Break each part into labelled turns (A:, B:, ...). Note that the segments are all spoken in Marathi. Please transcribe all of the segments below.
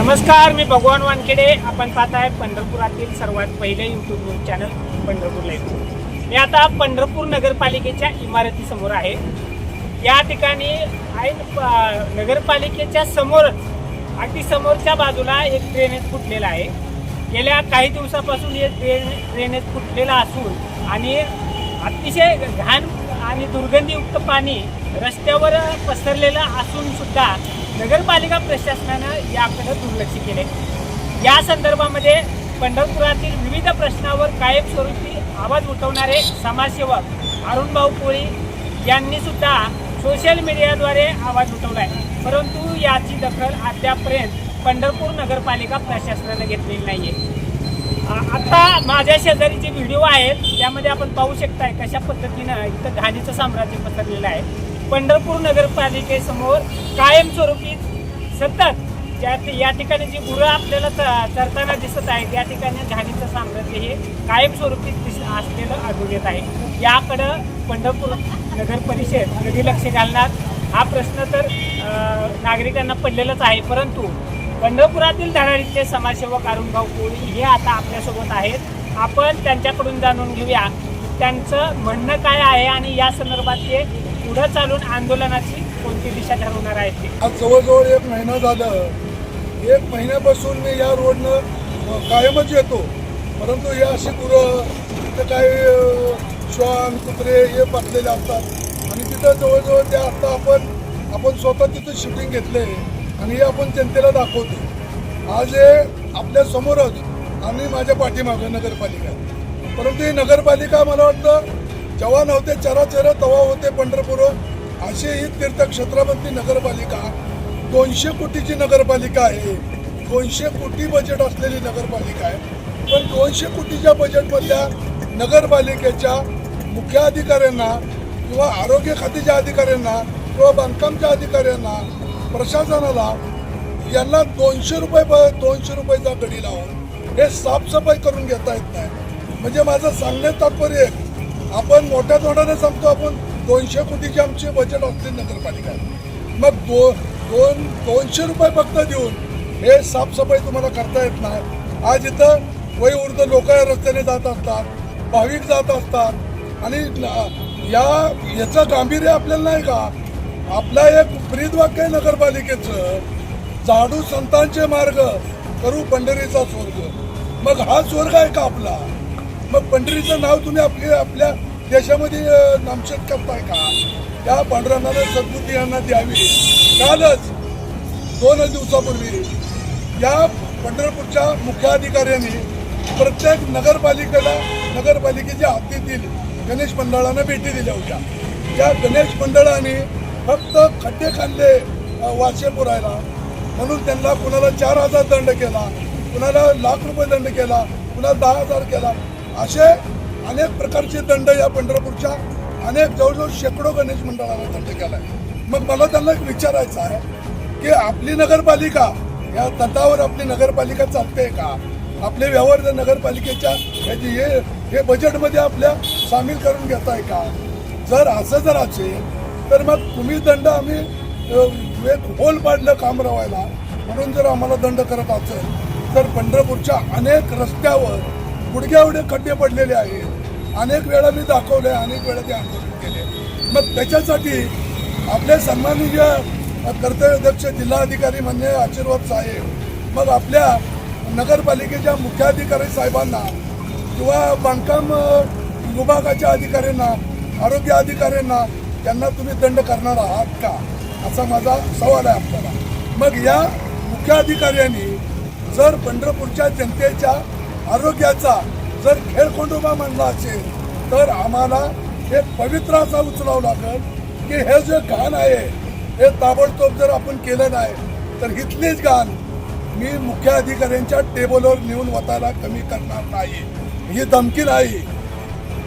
A: नमस्कार मी भगवान वानखेडे. आपण पाहत आहे पंढरपुरातील सर्वात पहिले YouTube news channel Pandharpur live मी आता पंढरपूर नगरपालिकेच्या इमारतीसमोर आहे. या ठिकाणी ऐन नगरपालिकेच्या समोरच अगदी समोरच्या बाजूला एक ड्रेनेज फुटलेला आहे. गेल्या काही दिवसापासून हे ड्रेन ड्रेनेज फुटलेला असून आणि अतिशय घाण आणि दुर्गंधीयुक्त पाणी रस्त्यावर पसरलेलं असून सुद्धा नगरपालिका प्रशासनानं याकडे दुर्लक्ष केले या संदर्भामध्ये पंढरपुरातील विविध प्रश्नावर कायमस्वरूपी आवाज उठवणारे समाजसेवक अरुणभाऊ कोळी यांनी सुद्धा सोशल मीडियाद्वारे आवाज उठवला आहे परंतु याची दखल अद्यापर्यंत पंढरपूर नगरपालिका प्रशासनानं घेतलेली नाही आहे आता माझ्या शेजारी जे व्हिडिओ आहेत त्यामध्ये आपण पाहू शकताय कशा पद्धतीनं इथं घाणीचं साम्राज्य पसरलेलं आहे. पंढरपूर नगरपालिकेसमोर कायमस्वरूपी सतत ज्या या ठिकाणी जी गुरं आपल्याला चरताना दिसत आहेत या ठिकाणी झाडीचं साम्राज्य हे कायमस्वरूपी दिस असलेलं आढळून येत आहे. याकडं पंढरपूर नगर परिषद कधी लक्ष घालणार? हा प्रश्न तर नागरिकांना पडलेलाच आहे. परंतु पंढरपुरातील धडाडीचे समाजसेवक अरुणभाऊ कोळी हे आता आपल्यासोबत आहेत. आपण त्यांच्याकडून जाणून घेऊया त्यांचं म्हणणं काय आहे आणि या संदर्भात ते पुढे चालून आंदोलनाची कोणती दिशा ठरवणार आहे
B: आज जवळजवळ एक महिना झालं. एक महिन्यापासून मी या रोडनं कायमच येतो. परंतु हे अशी गुरं तिथं काही श्वान कुत्रे हे बसलेले असतात. आणि तिथं जवळजवळ ते आत्ता आपण आपण स्वतः तिथं शूटिंग घेतले आणि हे आपण जनतेला दाखवतो आज हे आपल्या समोरच आणि माझ्या पाठीमागं नगरपालिका. परंतु ही नगरपालिका मला वाटतं जेव्हा नव्हते चराचर तेव्हा होते पंढरपूर अशी ही तीर्थक्षेत्रामधली नगरपालिका. दोनशे कोटीची नगरपालिका आहे. दोनशे कोटी बजेट असलेली नगरपालिका आहे. पण दोनशे कोटीच्या बजेटमधल्या नगरपालिकेच्या मुख्य अधिकाऱ्यांना किंवा आरोग्य खात्याच्या अधिकाऱ्यांना किंवा बांधकामच्या अधिकाऱ्यांना प्रशासनाला यांना दोनशे रुपये ब- दोनशे रुपयाचा गडी लावून हे साफसफाई करून घेता येत नाही. म्हणजे माझं सांगण्यात तात्पर्य आहे आपण मोठ्या तोंडाने सांगतो आपण दोनशे कोटीची आमचे बजेट असते नगरपालिका मग दो दोन दोनशे रुपये फक्त देऊन हे साफसफाई तुम्हाला करता येत नाही. आज इथं वयवृद्ध लोक या रस्त्याने जात असतात भाविक जात असतात. आणि या याचं गांभीर्य आपल्याला नाही का? आपला एक ब्रीद वाक्य आहे नगरपालिकेचं झाडू संतांचे मार्ग करू पंढरीचा स्वर्ग. मग हा स्वर्ग आहे का आपला? मग पंढरीचं नाव तुम्ही आपले आपल्या देशामध्ये अं, करताय का? त्या पांडुरंगाने सद्बुद्धी यांना द्यावी. कालच दोन दिवसापूर्वी या पंढरपूरच्या मुख्याधिकाऱ्यांनी प्रत्येक नगरपालिकेला नगरपालिकेच्या हद्दीतील गणेश मंडळांना भेटी दिल्या होत्या. त्या गणेश मंडळाने फक्त खड्डे खाल्ले वारशे पुरायला म्हणून त्यांना कुणाला चार हजार दंड केला कुणाला लाख रुपये दंड केला कुणाला दहा हजार केला असे अनेक प्रकारचे दंड या पंढरपूरच्या अनेक जवळजवळ शेकडो गणेश मंडळाला दंड केलाय. मग मला त्यांना एक विचारायचं आहे की आपली नगरपालिका या तटावर आपली नगरपालिका चालते का? आपले व्यवहार जर नगरपालिकेच्या याची हे हे बजेटमध्ये आपल्या सामील करून घेताय का? जर असं जर असेल तर मग तुम्ही दंड आम्ही एक होल पाडलं काम रवायला. म्हणून जर आम्हाला दंड करत असेल तर पंढरपूरच्या अनेक रस्त्यावर गुडघ्या एवढे खड्डे पडलेले आहेत. अनेक वेळा मी दाखवले अनेक वेळा ते आंदोलन केले मग त्याच्यासाठी आपले सन्माननीय कर्तव्यदक्ष जिल्हाधिकारी म्हणणे आशीर्वाद साहेब मग आपल्या नगरपालिकेच्या मुख्याधिकारी साहेबांना किंवा बांधकाम विभागाच्या अधिकाऱ्यांना आरोग्य अधिकाऱ्यांना त्यांना तुम्ही दंड करणार आहात का? असा माझा सवाल आहे आपल्याला. मग या मुख्याधिकाऱ्यांनी जर पंढरपूरच्या जनतेच्या आरोग्याचा जर खेळकोंडोबा म्हणला असेल तर आम्हाला हे पवित्राचा असा उचलावं लागेल की हे जे घाण आहे हे ताबडतोब जर आपण केलं नाही तर इथलीच घाण मी मुख्य अधिकाऱ्यांच्या टेबलवर नेऊन वताला कमी करणार नाही. ही धमकी नाही.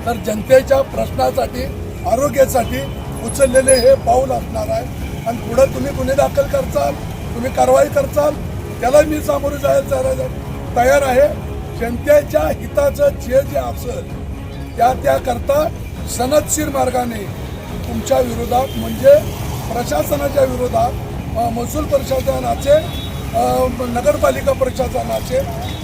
B: तर जनतेच्या प्रश्नासाठी आरोग्यासाठी उचललेले हे पाऊल असणार आहे. आणि पुढे तुम्ही गुन्हे दाखल करचाल तुम्ही कारवाई करचाल त्याला मी सामोरे जायला तयार आहे. जनतेच्या हिताचं जे जे असेल त्या त्याकरता सनदशीर मार्गाने तुमच्या विरोधात म्हणजे प्रशासनाच्या विरोधात महसूल प्रशासनाचे नगरपालिका प्रशासनाचे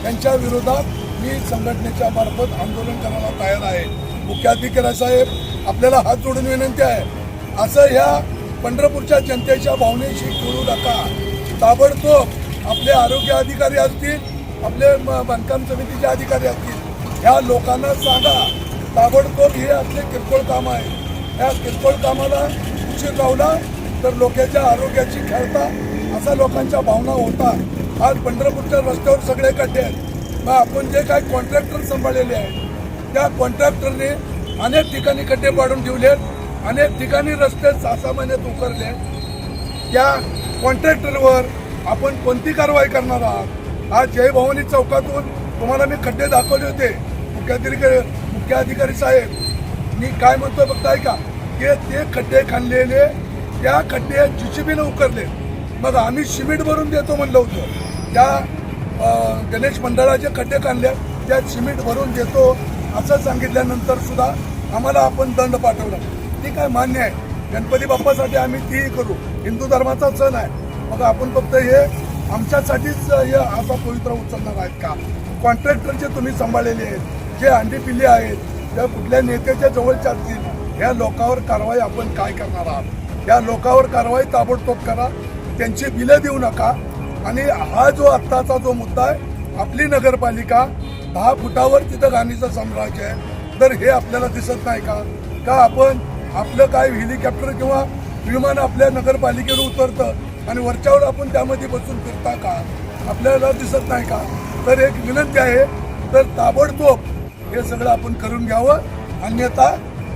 B: यांच्या विरोधात मी संघटनेच्या मार्फत आंदोलन करायला तयार आहे. मुख्याधिकारी साहेब आपल्याला हात जोडून विनंती आहे असं ह्या पंढरपूरच्या जनतेच्या भावनेशी खेळू नका. ताबडतोब आपले आरोग्य अधिकारी असतील आपले बांधकाम समितीचे अधिकारी असतील ह्या लोकांना सांगा ताबडतोब हे आपले किरकोळ काम आहे. या किरकोळ कामाला उशीर लावला तर लोकांच्या आरोग्याची खेळता असा लोकांच्या भावना होतात आज पंढरपूरच्या रस्त्यावर सगळे खड्डे आहेत. मग आपण जे काय कॉन्ट्रॅक्टर सांभाळलेले आहेत त्या कॉन्ट्रॅक्टरने अनेक ठिकाणी खड्डे पाडून ठेवलेत अनेक ठिकाणी रस्ते सहा सहा महिन्यात उकरले त्या कॉन्ट्रॅक्टरवर आपण कोणती कारवाई करणार आहात? आज जय भवानी चौकातून तुम्हाला मी खड्डे दाखवले होते. मुख्याधिकारी मुख्याधिकारी साहेब मी काय म्हणतो फक्त ऐका. ते ते खड्डे खाल्लेले त्या खड्डे जीसीबीने उकरले. मग आम्ही सिमेंट भरून देतो म्हणलं होतं. त्या गणेश मंडळाचे खड्डे खाल्ले त्यात सिमेंट भरून देतो असं सांगितल्यानंतर सुद्धा आम्हाला आपण दंड पाठवला. ठीक आहे मान्य आहे? गणपती बाप्पासाठी आम्ही तीही करू. हिंदू धर्माचा सण आहे. मग आपण फक्त हे आमच्यासाठीच हे असा पवित्र उचलणार आहेत का? कॉन्ट्रॅक्टरचे तुम्ही सांभाळलेले आहेत जे अंडी पिल्ले आहेत त्या कुठल्या नेत्याच्या जवळच्या असतील या लोकांवर कारवाई आपण काय करणार आहात? या लोकांवर कारवाई ताबडतोब करा त्यांची बिलं देऊ नका आणि हा जो आत्ताचा जो मुद्दा आहे आपली नगरपालिका दहा फुटावर तिथं गाणीचं साम्राज्य आहे. तर हे आपल्याला दिसत नाही का? का आपण आपलं काय हेलिकॉप्टर किंवा विमान आपल्या नगरपालिकेवर उतरतं आणि वरच्यावर आपण त्यामध्ये बसून फिरता का? आपल्याला दिसत नाही का? तर एक विनंती आहे तर ताबडतोब हे सगळं आपण करून घ्यावं. अन्यथा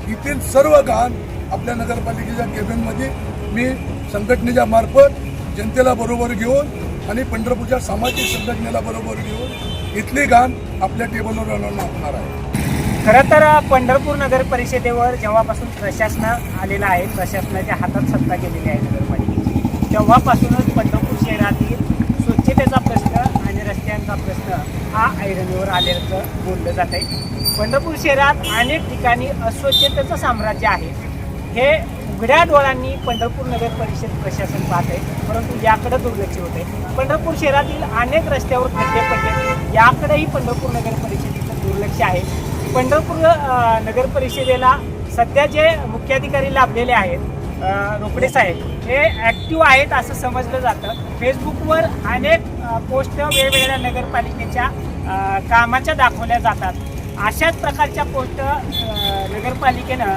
B: येथील सर्व घाण आपल्या नगरपालिकेच्या केबिनमध्ये मी संघटनेच्या मार्फत जनतेला बरोबर घेऊन आणि पंढरपूरच्या सामाजिक संघटनेला बरोबर घेऊन इथली घाण आपल्या टेबलवर आणणार आहे.
A: खरं तर पंढरपूर नगर परिषदेवर जेव्हापासून प्रशासन आलेलं आहे प्रशासनाच्या हातात सत्ता गेलेली आहे नगरपालिकेची तेव्हापासूनच पंढरपूर शहरातील स्वच्छतेचा प्रश्न आणि रस्त्यांचा प्रश्न हा ऐरणीवर आल्याचं बोललं जात आहे. पंढरपूर शहरात अनेक ठिकाणी अस्वच्छतेचं साम्राज्य आहे. हे उघड्या डोळ्यांनी पंढरपूर नगर परिषद प्रशासन पाहत आहे परंतु याकडे दुर्लक्ष होत आहे. पंढरपूर शहरातील अनेक रस्त्यावर खड्डे पडले याकडेही पंढरपूर नगर परिषदेचं दुर्लक्ष आहे. पंढरपूर नगरपरिषदेला नगर परिषदेला सध्या जे मुख्याधिकारी लाभलेले आहेत रोकडे साहेब हे ॲक्टिव्ह आहेत असं समजलं जातं. फेसबुकवर अनेक पोस्ट वेगवेगळ्या नगरपालिकेच्या कामाच्या दाखवल्या जातात. अशाच प्रकारच्या पोस्ट नगरपालिकेनं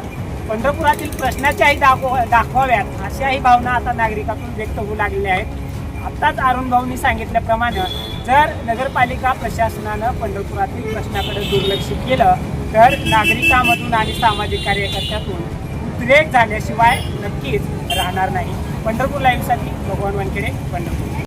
A: पंढरपुरातील प्रश्नाच्याही दाखव दाखवाव्यात अशाही भावना आता नागरिकातून व्यक्त होऊ लागलेल्या आहेत. आत्ताच अरुण भाऊंनी सांगितल्याप्रमाणे जर नगरपालिका प्रशासनानं पंढरपुरातील प्रश्नाकडे दुर्लक्ष केलं तर नागरिकांमधून आणि सामाजिक कार्यकर्त्यातून उद्रेक झाल्याशिवाय नक्कीच राहणार नाही. पंढरपूर लाईव्हसाठी भगवान वानखेडे पंढरपूर.